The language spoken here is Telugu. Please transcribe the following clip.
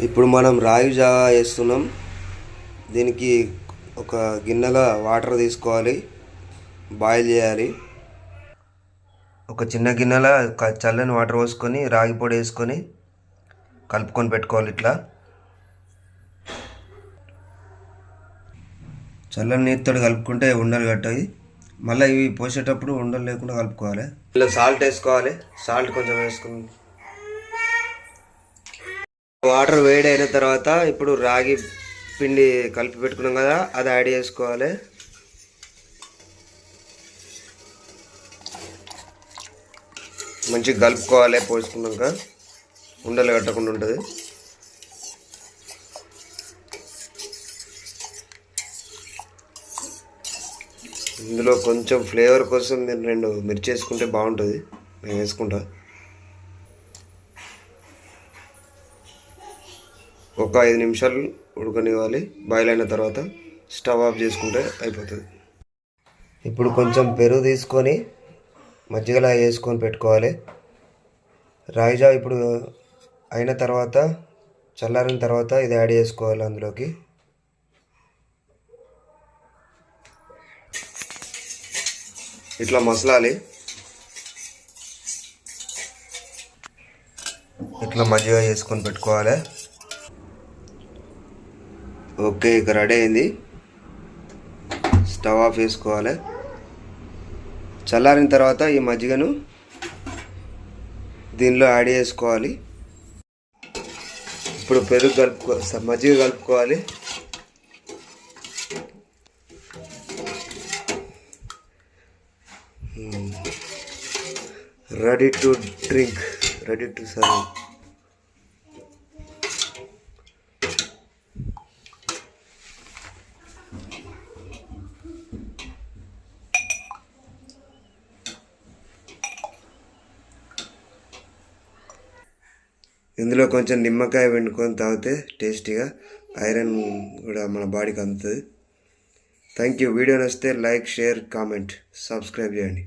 ఇప్పుడు మనం రాగి జావ వేస్తున్నాం. దీనికి ఒక గిన్నెలో వాటర్ తీసుకోవాలి. బాయిల్ చేయాలి. ఒక చిన్న గిన్నెలో చల్లని వాటర్ పోసుకొని రాగి పొడి వేసుకొని కలుపుకొని పెట్టుకోవాలి ఇట్లా. చల్లని నీటితో కలుపుకుంటే ఉండలు కట్టాయి. మళ్ళీ ఇవి పోసేటప్పుడు ఉండలు లేకుండా కలుపుకోవాలి. ఇలా సాల్ట్ వేసుకోవాలి. సాల్ట్ కొంచెం వేసుకుని వాటర్ వేడి అయిన తర్వాత ఇప్పుడు రాగి పిండి కలిపి పెట్టుకున్నాం కదా అది యాడ్ చేసుకోవాలి. మంచిగా కలుపుకోవాలి పోసుకున్నాక. ఉండలు కట్టకుండా ఉంటుంది. ఇందులో కొంచెం ఫ్లేవర్ కోసం మీరు రెండు మిర్చి వేసుకుంటే బాగుంటుంది. నేను వేసుకుంటా. ఒక ఐదు నిమిషాలు ఉడకనివ్వాలి. బాయిల్ అయిన తర్వాత స్టవ్ ఆఫ్ చేసుకుంటే అయిపోతుంది. ఇప్పుడు కొంచెం పెరుగు తీసుకొని మజ్జిగలా వేసుకొని పెట్టుకోవాలి. రాయిజా ఇప్పుడు అయిన తర్వాత చల్లారిన తర్వాత ఇది యాడ్ చేసుకోవాలి అందులోకి. ఇట్లా మసలాలి. ఇట్లా మజ్జిగ చేసుకొని పెట్టుకోవాలి. ఓకే ఇక రెడీ అయింది. స్టవ్ ఆఫ్ చేసుకోవాలి. చల్లారిన తర్వాత ఈ మజ్జిగను దీనిలో యాడ్ చేసుకోవాలి. ఇప్పుడు పెరుగు కలుపుకో మజ్జిగ కలుపుకోవాలి. Ready to drink. Ready to serve. ఇందులో కొంచెం నిమ్మకాయ వండుకొని తాగితే టేస్టీగా ఐరన్ కూడా మన బాడీకి అందుతుంది. థ్యాంక్ యూ వీడియో నచ్చితే లైక్ షేర్ కామెంట్ సబ్స్క్రైబ్ చేయండి.